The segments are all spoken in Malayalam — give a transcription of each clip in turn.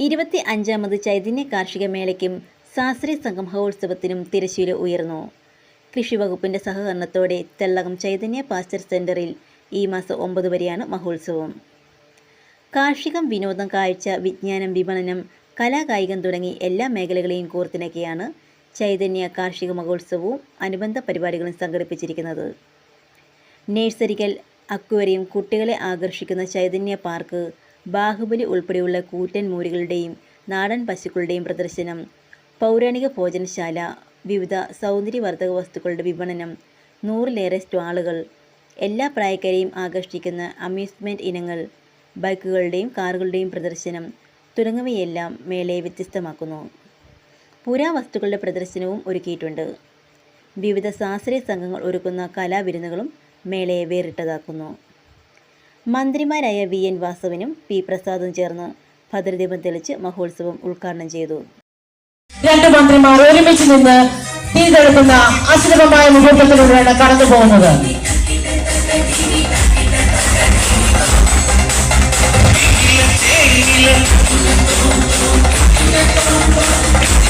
ഇരുപത്തി അഞ്ചാമത് ചൈതന്യ കാർഷിക മേളയ്ക്കും ശാസ്ത്രീയ സംഘ മഹോത്സവത്തിനും തിരശ്ശീല ഉയർന്നു. കൃഷി വകുപ്പിന്റെ സഹകരണത്തോടെ തെള്ളകം ചൈതന്യ പാസ്ചർ സെന്ററിൽ ഈ മാസം ഒമ്പത് വരെയാണ് മഹോത്സവം. കാർഷികം വിനോദം കാഴ്ച വിജ്ഞാനം വിപണനം കലാകായികം തുടങ്ങി എല്ലാ മേഖലകളെയും കോർത്തിണക്കിയാണ് ചൈതന്യ കാർഷിക മഹോത്സവവും അനുബന്ധ പരിപാടികളും സംഘടിപ്പിച്ചിരിക്കുന്നത്. നേഴ്സറികൾ അക്വേറിയം കുട്ടികളെ ആകർഷിക്കുന്ന ചൈതന്യ പാർക്ക് ബാഹുബലി ഉൾപ്പെടെയുള്ള കൂറ്റൻ മൂരികളുടെയും നാടൻ പശുക്കളുടെയും പ്രദർശനം പൗരാണിക ഭോജനശാല വിവിധ സൗന്ദര്യവർദ്ധക വസ്തുക്കളുടെ വിപണനം നൂറിലേറെ സ്റ്റാളുകൾ എല്ലാ പ്രായക്കാരെയും ആകർഷിക്കുന്ന അമ്യൂസ്മെന്റ് ഇനങ്ങൾ ബൈക്കുകളുടെയും കാറുകളുടെയും പ്രദർശനം തുടങ്ങിയവയെല്ലാം മേളയെ വ്യത്യസ്തമാക്കുന്നു. പുരാവസ്തുക്കളുടെ പ്രദർശനവും ഒരുക്കിയിട്ടുണ്ട്. വിവിധ ശാസ്ത്രീയ സംഘങ്ങൾ ഒരുക്കുന്ന കലാവിരുന്നുകളും മേളയെ വേറിട്ടതാക്കുന്നു. മന്ത്രിമാരായ വി എൻ വാസവനും പി പ്രസാദും ചേർന്ന് ഭദ്രദീപം തെളിച്ച് മഹോത്സവം ഉദ്ഘാടനം ചെയ്തു. രണ്ട് മന്ത്രിമാർ ഒരുമിച്ച് നിന്ന് തീ തെളിക്കുന്ന അസുലഭമായ മുഹൂർത്തത്തിലൂടെയാണ് കടന്നു പോകുന്നത്.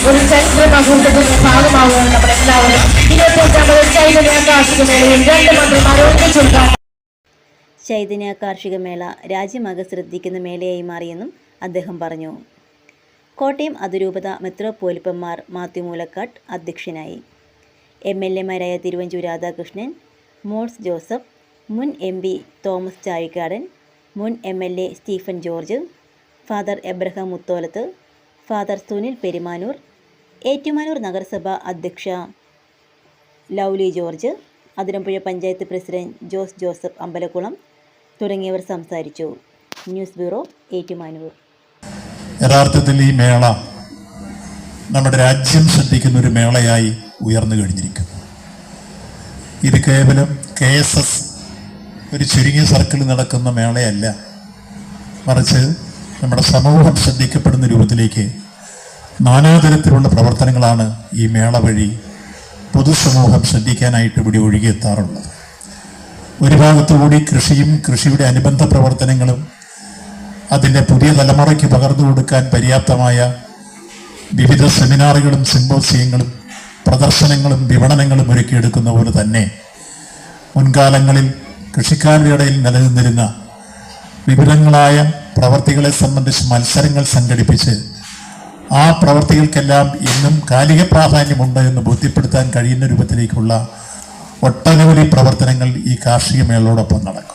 ഒരു ചരിത്ര മഹൂർത്തത്തിന്റെ ഭാഗമാവുകയാണ് നമ്മൾ എല്ലാവരും. ഇരുപത്തി അഞ്ചാമത് മേളയിൽ രണ്ട് മന്ത്രിമാർ ഒരുമിച്ച് ഉദ്ഘാടനം ചൈതന്യ കാർഷിക മേള രാജ്യമാകെ ശ്രദ്ധിക്കുന്ന മേളയായി മാറിയെന്നും അദ്ദേഹം പറഞ്ഞു. കോട്ടയം അതിരൂപത മെത്രോപോലിപ്പന്മാർ മാത്യു മൂലക്കാട്ട് അധ്യക്ഷനായി. എം എൽ എമാരായ തിരുവഞ്ചൂർ രാധാകൃഷ്ണൻ മോൾസ് ജോസഫ് മുൻ എം പി തോമസ് ചാഴിക്കാടൻ മുൻ M L A Stephen George father Abraham Mutholath father Sunil Perumanoor Ettumanoor നഗരസഭ അധ്യക്ഷ Lovely George Athirampuzha panchayat president Jose Joseph Ambalakkulam തുടങ്ങിയവർ സംസാരിച്ചു. News bureau Ettumanoor. യഥാർത്ഥത്തിൽ ഈ മേള നമ്മുടെ രാജ്യം ശ്രദ്ധിക്കുന്ന ഒരു മേളയായി ഉയർന്നു കഴിഞ്ഞിരിക്കുന്നു. ഇത് കേവലം കെ എസ് എസ് ഒരു ചുരുങ്ങിയ സർക്കിളിൽ നടക്കുന്ന മേളയല്ല. മറിച്ച് നമ്മുടെ സമൂഹം ശ്രദ്ധിക്കപ്പെടുന്ന രൂപത്തിലേക്ക് നാനാതരത്തിലുള്ള പ്രവർത്തനങ്ങളാണ് ഈ മേള വഴി പൊതുസമൂഹം ശ്രദ്ധിക്കാനായിട്ട് ഇവിടെ ഒഴുകിയെത്താറുള്ളത് ഒരു ഭാഗത്തുകൂടി കൃഷിയും കൃഷിയുടെ അനുബന്ധ പ്രവർത്തനങ്ങളും അതിന്റെ പുതിയ തലമുറയ്ക്ക് പകർന്നു കൊടുക്കാൻ പര്യാപ്തമായ വിവിധ സെമിനാറുകളും സിമ്പോസിയങ്ങളും പ്രദർശനങ്ങളും വിപണനങ്ങളും ഒരുക്കിയെടുക്കുന്ന പോലെ തന്നെ മുൻകാലങ്ങളിൽ കൃഷിക്കാരുടെ ഇടയിൽ നിലനിന്നിരുന്ന വിപുലങ്ങളായ പ്രവർത്തികളെ സംബന്ധിച്ച് മത്സരങ്ങൾ സംഘടിപ്പിച്ച് ആ പ്രവർത്തികൾക്കെല്ലാം ഇന്നും കാലിക പ്രാധാന്യമുണ്ട് എന്ന് ബോധ്യപ്പെടുത്താൻ കഴിയുന്ന രൂപത്തിലേക്കുള്ള ഒട്ടനവധി പ്രവർത്തനങ്ങൾ ഈ കാർഷിക മേളയോടൊപ്പം നടക്കും.